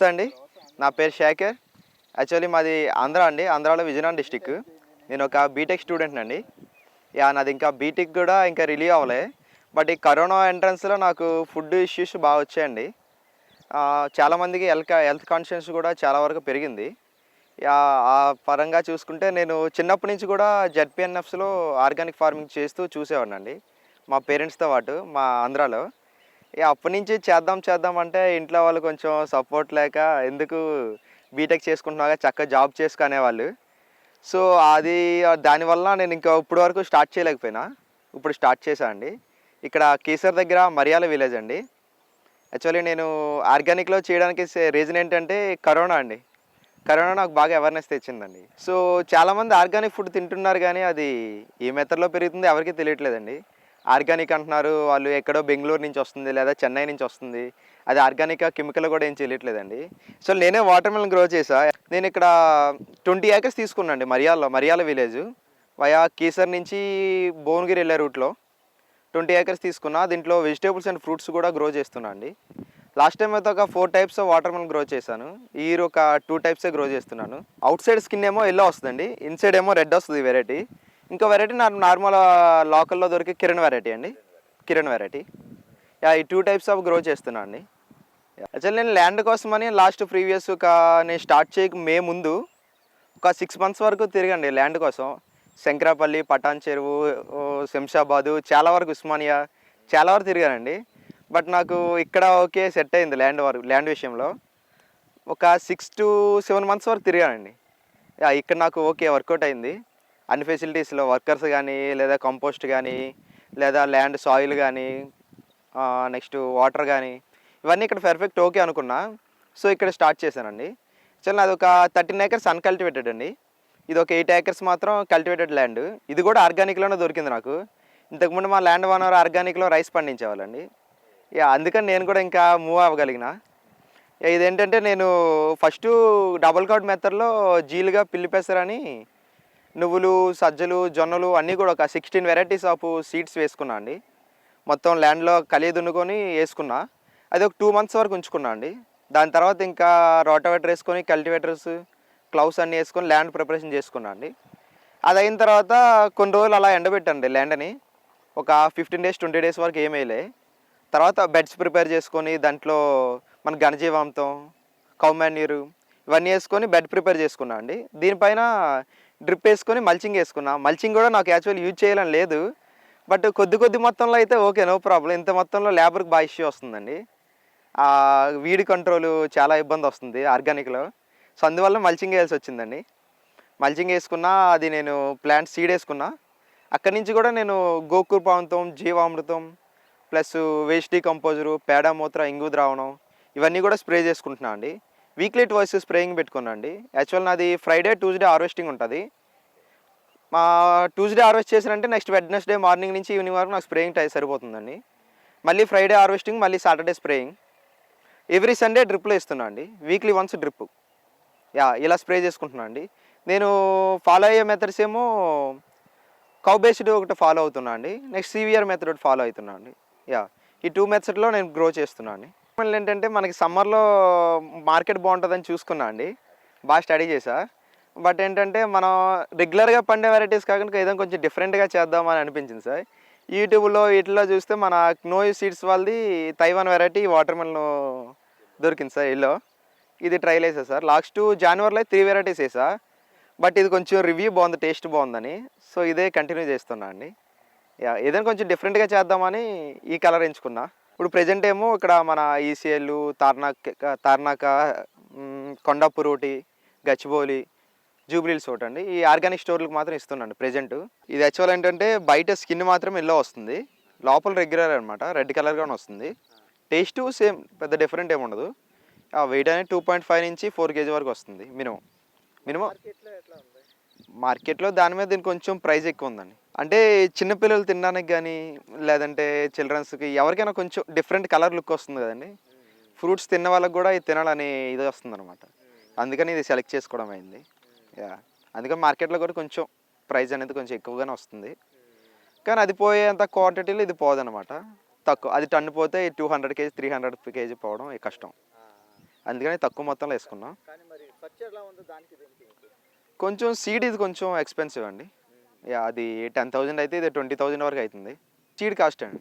నమస్తే అండి. నా పేరు శేఖర్. యాక్చువల్లీ మాది ఆంధ్ర అండి. ఆంధ్రాలో విజయనగరం డిస్టిక్ నేను ఒక బీటెక్ స్టూడెంట్ అండి యా నాది ఇంకా బీటెక్ కూడా ఇంకా రిలీవ్ అవ్వలే. బట్ ఈ కరోనా ఎంట్రన్స్లో నాకు ఫుడ్ ఇష్యూస్ బాగా వచ్చాయండి. చాలామందికి హెల్త్ హెల్త్ కాన్షియస్ కూడా చాలా వరకు పెరిగింది. ఆ పరంగా చూసుకుంటే నేను చిన్నప్పటి నుంచి కూడా జెడ్పిఎన్ఎఫ్స్లో ఆర్గానిక్ ఫార్మింగ్ చేస్తూ చూసేవాడినండి. మా పేరెంట్స్తో పాటు మా ఆంధ్రాలో. ఇక అప్పటి నుంచి చేద్దాం చేద్దాం అంటే ఇంట్లో వాళ్ళు కొంచెం సపోర్ట్ లేక ఎందుకు బీటెక్ చేసుకుంటున్నాగా చక్కగా జాబ్ చేసుకునేవాళ్ళు సో అది దానివల్ల నేను ఇంకా ఇప్పటి వరకు స్టార్ట్ చేయలేకపోయినా. ఇప్పుడు స్టార్ట్ చేశాను అండి. ఇక్కడ కేసర్ దగ్గర మరియాల విలేజ్ అండి. యాక్చువల్లీ నేను ఆర్గానిక్లో చేయడానికి రీజన్ ఏంటంటే కరోనా అండి. కరోనా నాకు బాగా అవేర్నెస్ తెచ్చిందండి. సో చాలామంది ఆర్గానిక్ ఫుడ్ తింటున్నారు కానీ అది ఏ మెథడ్లో పెరుగుతుందో ఎవరికీ తెలియట్లేదండి. ఆర్గానిక్ అంటున్నారు వాళ్ళు ఎక్కడో బెంగళూరు నుంచి వస్తుంది లేదా చెన్నై నుంచి వస్తుంది. అది ఆర్గానిక్ కెమికల్ కూడా ఏం చేయట్లేదండి. సో నేనే వాటర్ మిలన్ గ్రో చేసా. నేను ఇక్కడ ట్వంటీ ఏకర్స్ తీసుకున్నాండి మరియాల్లో మరియాల విలేజ్. వయా కీసర్ నుంచి భువనగిరి వెళ్ళే రూట్లో ట్వంటీ ఏకర్స్ తీసుకున్నా. దీంట్లో వెజిటేబుల్స్ అండ్ ఫ్రూట్స్ కూడా గ్రో చేస్తున్నా అండి లాస్ట్ టైం అయితే ఒక four types water melon grow చేశాను. ఈ ఒక టూ టైప్సే గ్రో చేస్తున్నాను. అవుట్ సైడ్ స్కిన్ ఏమో ఎల్లో వస్తుందండి. ఇన్సైడ్ ఏమో రెడ్ వస్తుంది వెరైటీ. ఇంకో వెరైటీ నా నార్మల్ లోకల్లో దొరికే కిరణ్ వెరైటీ అండి. కిరణ్ వెరైటీ యా ఈ టూ టైప్స్ ఆఫ్ గ్రో చేస్తున్నా అండి. యాక్చువల్లీ నేను ల్యాండ్ కోసమని లాస్ట్ ప్రీవియస్ ఒక నేను స్టార్ట్ చేయక మే ముందు ఒక సిక్స్ మంత్స్ వరకు తిరగండి ల్యాండ్ కోసం. శంకరాపల్లి పటాన్ చెరువు శంషాబాదు చాలా వరకు ఉస్మానియా చాలా వరకు తిరిగానండి. బట్ నాకు ఇక్కడ ఓకే సెట్ అయింది ల్యాండ్ వరకు ల్యాండ్ విషయంలో. ఒక సిక్స్ టు సెవెన్ మంత్స్ వరకు తిరిగానండి. యా, ఇక్కడ నాకు ఓకే వర్కౌట్ అయింది. అన్ని ఫెసిలిటీస్లో వర్కర్స్ కానీ లేదా కంపోస్ట్ కానీ లేదా ల్యాండ్ సాయిల్ కానీ నెక్స్ట్ వాటర్ కానీ ఇవన్నీ ఇక్కడ పర్ఫెక్ట్ ఓకే అనుకున్నా. సో ఇక్కడ స్టార్ట్ చేశానండి. చాలా అది ఒక థర్టీన్ ఏకర్స్ అన్కల్టివేటెడ్ అండి. ఇది ఒక ఎయిట్ ఏకర్స్ మాత్రం కల్టివేటెడ్ ల్యాండ్ ఇది కూడా ఆర్గానిక్లోనే దొరికింది నాకు. ఇంతకుముందు మా ల్యాండ్ ఓనర్ ఆర్గానిక్లో రైస్ పండించేవాళ్ళండి. ఇక అందుకని నేను కూడా ఇంకా మూవ్ అవ్వగలిగిన. ఇదేంటంటే నేను ఫస్ట్ డబుల్ కౌట్ మెథడ్లో జీలుగా పిల్లి పెసరని నువ్వులు సజ్జలు జొన్నలు అన్నీ కూడా ఒక సిక్స్టీన్ వెరైటీస్ ఆఫ్ సీడ్స్ వేసుకున్నా అండి. మొత్తం ల్యాండ్లో కలిగి దున్నుకొని వేసుకున్నా. అది ఒక టూ మంత్స్ వరకు ఉంచుకున్నా అండి. దాని తర్వాత ఇంకా రోటవేటర్ వేసుకొని కల్టివేటర్స్ క్లౌస్ అన్నీ వేసుకొని ల్యాండ్ ప్రిపరేషన్ చేసుకున్నా అండి. అది అయిన తర్వాత కొన్ని రోజులు అలా ఎండబెట్టండి ల్యాండ్ని ఒక ఫిఫ్టీన్ డేస్ ట్వంటీ డేస్ వరకు ఏమేలే తర్వాత బెడ్స్ ప్రిపేర్ చేసుకొని దాంట్లో మన ఘనజీవాంతం కౌమాన్యూరు ఇవన్నీ వేసుకొని బెడ్ ప్రిపేర్ చేసుకున్నా అండి. దీనిపైన డ్రిప్ వేసుకొని మల్చింగ్ వేసుకున్నా. మల్చింగ్ కూడా నాకు యాక్చువల్ యూజ్ చేయాలని లేదు. బట్ కొద్ది కొద్ది మొత్తంలో అయితే ఓకే నో ప్రాబ్లం ఇంత మొత్తంలో లేబర్కి బాగా ఇష్యూ వస్తుందండి. వీడి కంట్రోల్ చాలా ఇబ్బంది వస్తుంది ఆర్గానిక్లో సో అందువల్ల మల్చింగ్ వేయాల్సి వచ్చిందండి. మల్చింగ్ వేసుకున్నా అది నేను ప్లాంట్ సీడ్ వేసుకున్నా. అక్కడి నుంచి కూడా నేను గోకూర్ జీవామృతం ప్లస్ వేస్టీ కంపోజరు పేడ మూత్ర ఇంగు ద్రావణం ఇవన్నీ కూడా స్ప్రే చేసుకుంటున్నాను అండి. వీక్లీ ట్వైస్ స్ప్రేయింగ్ పెట్టుకున్నాండి యాక్చువల్ నాది ఫ్రైడే ట్యూస్డే హార్వెస్టింగ్ ఉంటుంది. మా ట్యూస్డే హార్వెస్ట్ చేసినంటే నెక్స్ట్ వెడ్నెస్డే మార్నింగ్ నుంచి ఈవినింగ్ వరకు నాకు స్ప్రేయింగ్ టైం సరిపోతుందండి. మళ్ళీ ఫ్రైడే హార్వెస్టింగ్ మళ్ళీ సాటర్డే స్ప్రేయింగ్. ఎవ్రీ సండే డ్రిప్లో ఇస్తున్నా అండి వీక్లీ వన్స్ డ్రిప్ యా ఇలా స్ప్రే చేసుకుంటున్నా అండి నేను ఫాలో అయ్యే మెథడ్స్ ఏమో కౌ బేస్డ్ ఒకటి ఫాలో అవుతున్నా అండి నెక్స్ట్ సివియర్ మెథడ్ ఒకటి ఫాలో అవుతున్నా అండి యా ఈ టూ మెథడ్లో నేను గ్రో చేస్తున్నా అండి ఏంటంటే మనకి సమ్మర్లో మార్కెట్ బాగుంటుందని చూసుకున్నా అండి. బాగా స్టడీ చేసా. బట్ ఏంటంటే మనం రెగ్యులర్గా పండే వెరైటీస్ కాకుండా ఏదైనా కొంచెం డిఫరెంట్గా చేద్దామని అనిపించింది సార్. యూట్యూబ్లో వీటిలో చూస్తే మన నో సీడ్స్ వాళ్ళది తైవాన్ వెరైటీ వాటర్ మిలన్ దొరికింది సార్ ఇల్లో. ఇది ట్రైల్ వేసా సార్. లాస్ట్ జనవరిలో త్రీ వెరైటీస్ వేసా బట్ ఇది కొంచెం రివ్యూ బాగుంది టేస్ట్ బాగుందని. సో ఇదే కంటిన్యూ చేస్తున్నా అండి. ఏదైనా కొంచెం డిఫరెంట్గా చేద్దామని ఈ కలర్ ఎంచుకున్నా. ఇప్పుడు ప్రజెంట్ ఏమో ఇక్కడ మన ఈసీఎల్ తార్నాక్ తార్నాక కొండాపురోటి గచ్చిబౌలి జూబ్లీల్స్ ఒకటి అండి. ఈ ఆర్గానిక్ స్టోర్లకు మాత్రం ఇస్తున్నాను ప్రజెంట్. ఇది యాక్చువల్ ఏంటంటే బయట స్కిన్ మాత్రం ఎల్లో వస్తుంది. లోపల రెగ్యులర్ అనమాట రెడ్ కలర్గానే వస్తుంది. టేస్ట్ సేమ్ పెద్ద డిఫరెంట్ ఏమి ఉండదు. ఆ వెయిట్ అనేది టూ పాయింట్ ఫైవ్ నుంచి ఫోర్ కేజీ వరకు వస్తుంది మినిమం. మినిమం. మార్కెట్లో దాని మీద దీనికి కొంచెం ప్రైస్ ఎక్కువ ఉందండి. అంటే చిన్నపిల్లలు తినడానికి కానీ లేదంటే చిల్డ్రన్స్కి ఎవరికైనా కొంచెం డిఫరెంట్ కలర్ లుక్ వస్తుంది కదండి. ఫ్రూట్స్ తిన్న వాళ్ళకి కూడా ఇది తినాలని ఇది వస్తుంది అనమాట అందుకని ఇది సెలెక్ట్ చేసుకోవడం అయింది. యా. అందుకని మార్కెట్లో కూడా కొంచెం ప్రైస్ అనేది కొంచెం ఎక్కువగానే వస్తుంది. కానీ అది పోయేంత క్వాంటిటీలో ఇది పోదనమాట తక్కువ అది టన్ను పోతే two hundred KG three hundred KG పోవడం కష్టం. అందుకని తక్కువ మొత్తంలో వేసుకున్నాం? కొంచెం సీడ్ ఇది కొంచెం ఎక్స్పెన్సివ్ అండి. యా అది టెన్ థౌజండ్ అయితే ఇది ట్వంటీ థౌజండ్ వరకు అవుతుంది. సీడ్ కాస్ట్ అండి.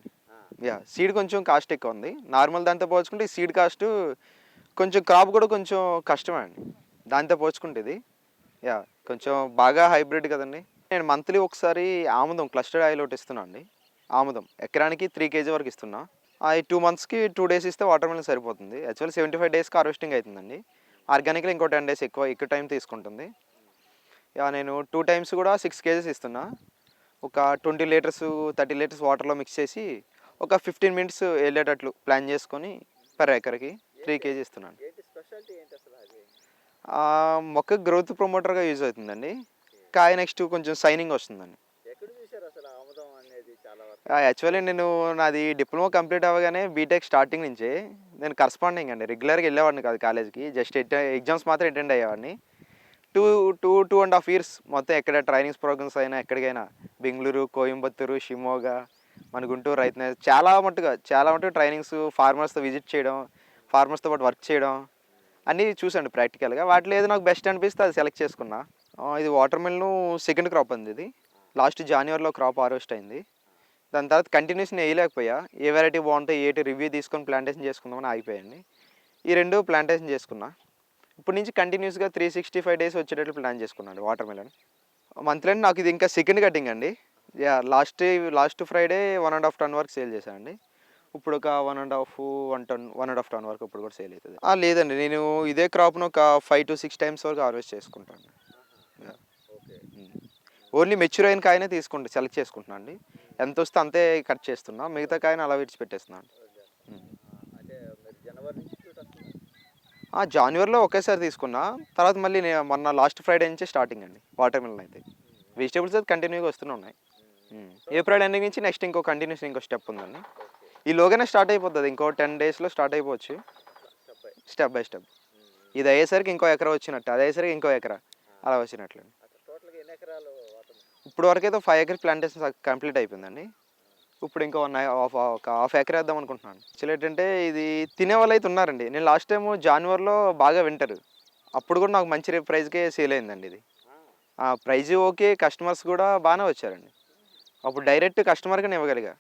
యా సీడ్ కొంచెం కాస్ట్ ఎక్కువ ఉంది. నార్మల్ దాంతో పోల్చుకుంటే ఈ సీడ్ కాస్ట్ కొంచెం క్రాప్ కూడా కొంచెం కష్టమే అండి. దాంతో పోల్చుకుంటే ఇది. యా కొంచెం బాగా హైబ్రిడ్ కదండి. నేను మంత్లీ ఒకసారి ఆముదం క్లస్టర్డ్ ఆయిల్ ఒకటి ఇస్తున్నా అండి. ఆముదం ఎకరానికి త్రీ కేజీ వరకు ఇస్తున్నా. ఈ టూ మంత్స్కి టూ డేస్ ఇస్తే వాటర్ మిలన్ సరిపోతుంది. యాక్చువల్ సెవెంటీ ఫైవ్ డేస్కి హార్వెస్టింగ్ అవుతుందండి. ఆర్గానిక్లో ఇంకో టెన్ డేస్ ఎక్కువ ఎక్కువ టైం తీసుకుంటుంది. నేను టూ టైమ్స్ కూడా సిక్స్ కేజెస్ ఇస్తున్నా. ఒక ట్వంటీ లీటర్స్ థర్టీ లీటర్స్ వాటర్లో మిక్స్ చేసి ఒక ఫిఫ్టీన్ మినిట్స్ వెళ్ళేటట్లు ప్లాన్ చేసుకొని పర్ ఎకర్కి త్రీ కేజీ ఇస్తున్నాను. మొక్క గ్రోత్ ప్రమోటర్గా యూజ్ అవుతుందండి. కాయ నెక్స్ట్ కొంచెం సైనింగ్ వస్తుందండి. యాక్చువల్లీ నేను నాది డిప్లొమా కంప్లీట్ అవ్వగానే బీటెక్ స్టార్టింగ్ నుంచే నేను కరస్పాండింగ్ అండి. రెగ్యులర్గా వెళ్ళేవాడిని కాదు కాలేజ్కి జస్ట్ ఎగ్జామ్స్ మాత్రం attend అయ్యేవాడిని. Two two two and half years మొత్తం ఎక్కడ ట్రైనింగ్స్ ప్రోగ్రామ్స్ అయినా ఎక్కడికైనా. బెంగళూరు కోయంబత్తూరు షిమోగా మన గుంటూరు రైతు చాలా మట్టుగా చాలా మట్టుగా ట్రైనింగ్స్ ఫార్మర్స్తో విజిట్ చేయడం ఫార్మర్స్తో పాటు వర్క్ చేయడం అన్నీ చూసాను ప్రాక్టికల్గా వాటిలో ఏదో నాకు బెస్ట్ అనిపిస్తే అది సెలెక్ట్ చేసుకున్నా. ఇది వాటర్ మిల్ను సెకండ్ క్రాప్ అంది ఇది. లాస్ట్ జనవరిలో క్రాప్ హార్వెస్ట్ అయింది. దాని తర్వాత కంటిన్యూస్ నేను వేయలేకపోయా. ఏ వెరైటీ బాగుంటాయి ఏటి రివ్యూ తీసుకొని ప్లాంటేషన్ చేసుకుందామని ఆగిపోయాయండి ఈ రెండు ప్లాంటేషన్ చేసుకున్నా. ఇప్పటి నుంచి కంటిన్యూస్గా త్రీ సిక్స్టీ ఫైవ్ డేస్ వచ్చేటట్లు ప్లాన్ చేసుకున్నాను వాటర్ మిలన్ మంత్లీ నాకు ఇది ఇంకా సెకండ్ కటింగ్ అండి. Yeah last last Friday one and half ton వరకు సేల్ చేశానండి. ఇప్పుడు ఒక one and half one ton one and half ton వరకు ఇప్పుడు కూడా సేల్ అవుతుంది. లేదండి నేను ఇదే క్రాప్ను ఒక ఫైవ్ టు సిక్స్ టైమ్స్ వరకు హార్వెస్ట్ చేసుకుంటాను. ఓకే ఓన్లీ మెచ్యూర్ అయిన కాయనే తీసుకుంటా సెలెక్ట్ చేసుకుంటున్నాను అండి. ఎంత వస్తే అంతే కట్ చేస్తున్నా. మిగతా కాయని అలా విడిచిపెట్టేస్తున్నాను అంటే మీరు జనవరి నుంచి షూట్ వస్తుంది ఆ, జనవరిలో ఒకేసారి తీసుకున్నా తర్వాత మళ్ళీ నేను మొన్న లాస్ట్ ఫ్రైడే నుంచే స్టార్టింగ్ అండి వాటర్ మిలన్ అయితే. వెజిటేబుల్స్ అయితే కంటిన్యూగా వస్తూనే ఉన్నాయి. ఏప్రిల్ ఎండింగ్ నుంచి నెక్స్ట్ ఇంకో కంటిన్యూస్ ఇంకో స్టెప్ ఉందండి. ఈ లోగానే స్టార్ట్ అయిపోతుంది ఇంకో టెన్ డేస్లో స్టార్ట్ అయిపోవచ్చు. స్టెప్ బై స్టెప్ ఇది అయ్యేసరికి ఇంకో ఎకరా వచ్చినట్టు అది అయ్యేసరికి ఇంకో ఎకరా అలా వచ్చినట్లు ఇప్పుడు వరకు అయితే ఫైవ్ ఎకర్ ప్లాంటేషన్ కంప్లీట్ అయిపోయిందండి. ఇప్పుడు ఇంకో వన్ హాఫ్ ఒక హాఫ్ ఎకర్ వేద్దాం అనుకుంటున్నాను. యాక్చువల్లీ ఏంటంటే ఇది తినే వాళ్ళు అయితే ఉన్నారండి. నేను లాస్ట్ టైం జాన్వరిలో బాగా వింటారు. అప్పుడు కూడా నాకు మంచి ప్రైస్కే సేల్ అయిందండి ఇది. ప్రైజ్ ఓకే కస్టమర్స్ కూడా బాగానే వచ్చారండి. అప్పుడు డైరెక్ట్ కస్టమర్కి ఇవ్వగలిగా.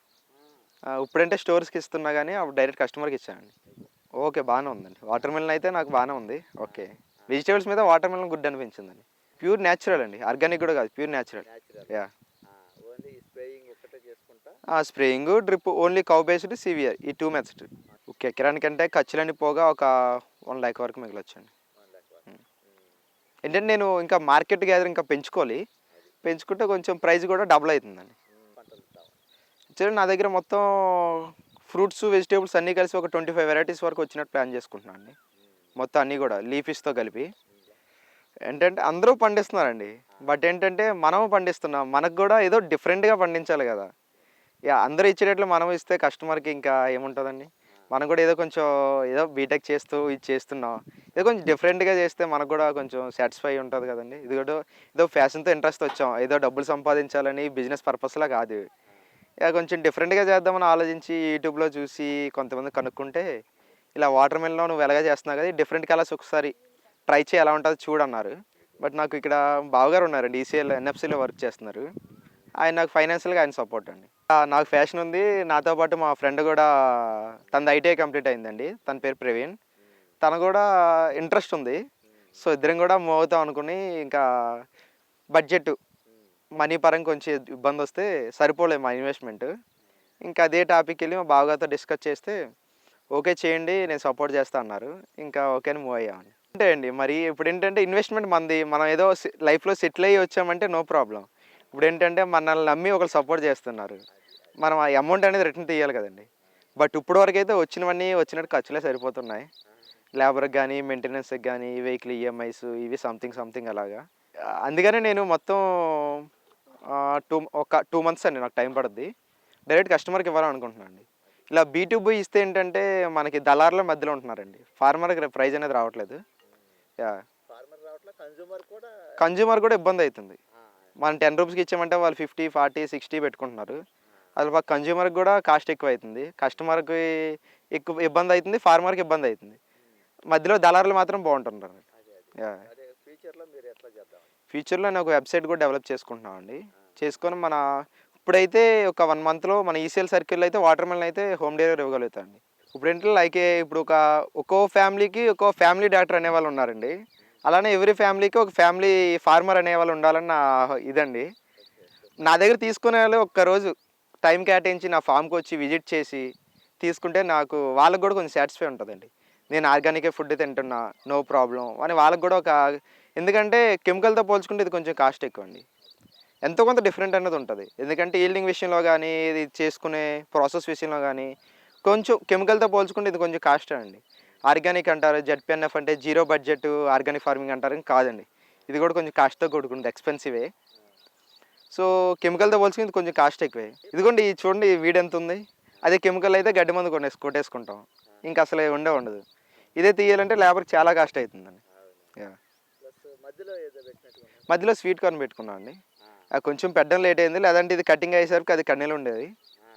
ఇప్పుడంటే స్టోర్స్కి ఇస్తున్నా కానీ అప్పుడు డైరెక్ట్ కస్టమర్కి ఇచ్చానండి. ఓకే బాగానే ఉందండి. వాటర్ మిలన్ అయితే నాకు బాగానే ఉంది. ఓకే. వెజిటేబుల్స్ మీద వాటర్ మిలన్ గుడ్ అనిపించిందండి. ప్యూర్ న్యాచురల్ అండి. ఆర్గానిక్ కూడా కాదు pure natural. Yeah only spraying ఒక్కటే చేసుకుంటా ఆ spraying drip only cow based severe ఈ టూ మెథడ్స్ ఒక ఎకరానికంటే ఖర్చులని పోగా ఒక వన్ ల్యాక్ వరకు మిగలొచ్చండి. ల్యాక్ ఏంటంటే నేను ఇంకా మార్కెట్ గ్యాదర్ ఇంకా పెంచుకోవాలి. పెంచుకుంటే కొంచెం ప్రైస్ కూడా డబుల్ అవుతుందండి. యాక్చువల్లీ నా దగ్గర మొత్తం ఫ్రూట్స్ వెజిటేబుల్స్ అన్నీ కలిసి ఒక ట్వంటీ ఫైవ్ వెరైటీస్ వరకు వచ్చినట్టు ప్లాన్ చేసుకుంటున్నాను అండి మొత్తం అన్నీ కూడా లీఫీస్తో కలిపి. ఏంటంటే అందరూ పండిస్తున్నారండి. బట్ ఏంటంటే మనం పండిస్తున్నాం. మనకు కూడా ఏదో డిఫరెంట్గా పండించాలి కదా. ఇక అందరూ ఇచ్చేటట్లు మనం ఇస్తే కస్టమర్కి ఇంకా ఏముంటుందండి? మనం కూడా ఏదో కొంచెం ఏదో బీటెక్ చేస్తూ ఇది చేస్తున్నాం. ఏదో కొంచెం డిఫరెంట్గా చేస్తే మనకు కూడా కొంచెం సాటిస్ఫై ఉంటుంది కదండి. ఇది కూడా ఏదో ఫ్యాషన్తో ఇంట్రెస్ట్ వచ్చాం. ఏదో డబ్బులు సంపాదించాలని బిజినెస్ పర్పస్లా కాదు ఇక కొంచెం డిఫరెంట్గా చేద్దామని ఆలోచించి యూట్యూబ్లో చూసి కొంతమంది కనుక్కుంటే ఇలా వాటర్ మిల్లో నువ్వు ఎలాగ చేస్తున్నావు కదా డిఫరెంట్ కలర్స్ ఒకసారి ట్రై చేయి ఎలా ఉంటుందో చూడన్నారు బట్ నాకు ఇక్కడ బావగారు ఉన్నారండి ఈసీఎల్ ఎన్ఎఫ్సీలో వర్క్ చేస్తున్నారు. ఆయన నాకు ఫైనాన్షియల్గా ఆయన సపోర్ట్ అండి. నాకు ఫ్యాషన్ ఉంది. నాతో పాటు మా ఫ్రెండ్ కూడా తనది ఐటీఐ కంప్లీట్ అయిందండి. తన పేరు ప్రవీణ్. తను కూడా ఇంట్రెస్ట్ ఉంది. సో ఇద్దరం కూడా మూవ్ అవుతాం అనుకుని ఇంకా బడ్జెట్ మనీ పరంగా కొంచెం ఇబ్బంది వస్తే సరిపోలేదు మా ఇన్వెస్ట్మెంట్. ఇంకా అదే టాపిక్ వెళ్ళి మా బావగారితో డిస్కస్ చేస్తే ఓకే చేయండి నేను సపోర్ట్ చేస్తా అన్నారు. ఇంకా ఓకే అని మూవ్ అయ్యామని అంటే అండి మరి ఇప్పుడు ఏంటంటే ఇన్వెస్ట్మెంట్ మంది మనం ఏదో లైఫ్లో సెటిల్ అయ్యి వచ్చామంటే నో ప్రాబ్లం. ఇప్పుడు ఏంటంటే మనల్ని నమ్మి ఒకరు సపోర్ట్ చేస్తున్నారు. మనం ఆ అమౌంట్ అనేది రిటర్న్ తీయాలి కదండి. బట్ ఇప్పుడు వరకు అయితే వచ్చినవన్నీ వచ్చినట్టు ఖర్చులే సరిపోతున్నాయి. లేబర్కి కానీ మెయింటెనెన్స్కి కానీ వెహికల్ ఈఎంఐస్ ఇవి సంథింగ్ సంథింగ్ అలాగా. అందుకనే నేను మొత్తం టూ ఒక టూ మంత్స్ అండి నాకు టైం పడుద్ది. డైరెక్ట్ కస్టమర్కి ఇవ్వాలనుకుంటున్నాను అండి. ఇలా బీ ఇస్తే ఏంటంటే మనకి దళారుల మధ్యలో ఉంటున్నారండి. ఫార్మర్కి ప్రైజ్ అనేది రావట్లేదు. కన్జ్యూమర్ కూడా ఇబ్బంది అవుతుంది. మనం టెన్ రూపీస్కి ఇచ్చామంటే వాళ్ళు ఫిఫ్టీ ఫార్టీ సిక్స్టీ పెట్టుకుంటున్నారు. అది మాకు కన్జ్యూమర్కి కూడా కాస్ట్ ఎక్కువ అవుతుంది కస్టమర్కి ఎక్కువ ఇబ్బంది అవుతుంది ఫార్మర్కి ఇబ్బంది అవుతుంది మధ్యలో దళారులు మాత్రం. అదే ఫ్యూచర్లో నేను ఒక వెబ్సైట్ కూడా డెవలప్ చేసుకుంటున్నామండి చేసుకొని మన ఇప్పుడైతే ఒక వన్ మంత్లో మన ఈసీఎల్ సర్కిల్లో అయితే వాటర్ మెలన్ అయితే హోమ్ డెలివరీ ఇవ్వగలుగుతాండి ఇప్పుడు ఏంటంటే లైక్ ఇప్పుడు ఒక ఒక్కో ఫ్యామిలీకి ఒక్కో ఫ్యామిలీ డాక్టర్ అనే వాళ్ళు ఉన్నారండి. అలానే ఎవ్రీ ఫ్యామిలీకి ఒక ఫ్యామిలీ ఫార్మర్ అనే వాళ్ళు ఉండాలని నా ఇదండి. నా దగ్గర తీసుకునే వాళ్ళు ఒక్కరోజు టైం కేటాయించి నా ఫామ్కి వచ్చి విజిట్ చేసి తీసుకుంటే నాకు వాళ్ళకి కూడా కొంచెం సాటిస్ఫై ఉంటుందండి. నేను ఆర్గానికే ఫుడ్ తింటున్నా నో ప్రాబ్లం అని వాళ్ళకి కూడా ఒక ఎందుకంటే కెమికల్తో పోల్చుకుంటే ఇది కొంచెం కాస్ట్ ఎక్కువ అండి ఎంతో కొంత డిఫరెంట్ అనేది ఉంటుంది. ఎందుకంటే ఈల్డింగ్ విషయంలో కానీ ఇది చేసుకునే ప్రాసెస్ విషయంలో కానీ కొంచెం కెమికల్తో పోల్చుకుంటే ఇది కొంచెం కాస్ట్ అండి. ఆర్గానిక్ అంటారు జెడ్పిఎన్ఎఫ్ అంటే జీరో బడ్జెట్ ఆర్గానిక్ ఫార్మింగ్ అంటారు కాదండి. ఇది కూడా కొంచెం కాస్ట్తో కూడుకుంటుంది ఎక్స్పెన్సివే సో కెమికల్తో పోల్చుకుని కొంచెం కాస్ట్ ఎక్కువే. ఇదిగోండి ఈ చూడండి వీడ్ ఎంత ఉంది? అదే కెమికల్ అయితే గడ్డి మందు కొనేసి కొట్టేసుకుంటాం. ఇంకా అసలు ఉండే ఉండదు. ఇదే తీయాలంటే లేబర్కి చాలా కాస్ట్ అవుతుందండి మధ్యలో స్వీట్ కార్న్ పెట్టుకున్నాం అండి. కొంచెం పెట్టడం లేట్ అయింది లేదంటే ఇది కటింగ్ అయ్యేసరికి అది కన్నీలు ఉండేది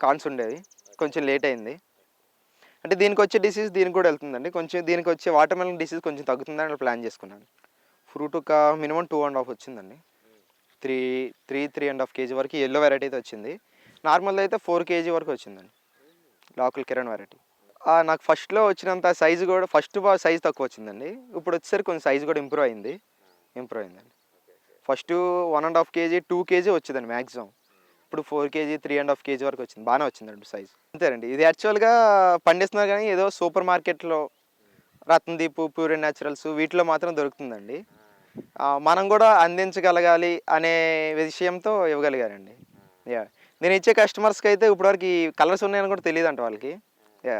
కార్న్స్ ఉండేవి కొంచెం లేట్ అయింది. అంటే దీనికి వచ్చే డిసీజ్ దీనికి కూడా వెళ్తుందండి. కొంచెం దీనికి వచ్చే వాటర్ మెలన్ డిసీజ్ కొంచెం తగ్గుతుందని ప్లాన్ చేసుకున్నాను. ఫ్రూట్ ఒక మినిమం టూ అండ్ హాఫ్ వచ్చిందండి. Three three three and half KG వరకు ఎల్లో వెరైటీ అయితే వచ్చింది. నార్మల్ అయితే ఫోర్ కేజీ వరకు వచ్చిందండి. లోకల్ కిరణ్ వెరైటీ నాకు ఫస్ట్లో వచ్చినంత సైజు కూడా ఫస్ట్ సైజ్ తక్కువ వచ్చిందండి. ఇప్పుడు వచ్చేసరికి కొంచెం సైజు కూడా ఇంప్రూవ్ అయింది. ఇంప్రూవ్ అయిందండి. First one and half KG two KG వచ్చిందండి మ్యాక్సిమం ఇప్పుడు four KG three and half KG వరకు వచ్చింది. బాగానే వచ్చిందండి సైజ్ అంతేనండి. ఇది యాక్చువల్గా పండిస్తున్నారు కానీ ఏదో సూపర్ మార్కెట్లో రత్నదీప్ ప్యూర్ అండ్ న్యాచురల్స్ వీటిలో మాత్రం దొరుకుతుందండి. మనం కూడా అందించగలగాలి అనే విషయంతో ఇవ్వగలిగారండి. యా నేను ఇచ్చే కస్టమర్స్కి అయితే ఇప్పటివరకు ఈ కలర్స్ ఉన్నాయని కూడా తెలియదు అంట వాళ్ళకి. యా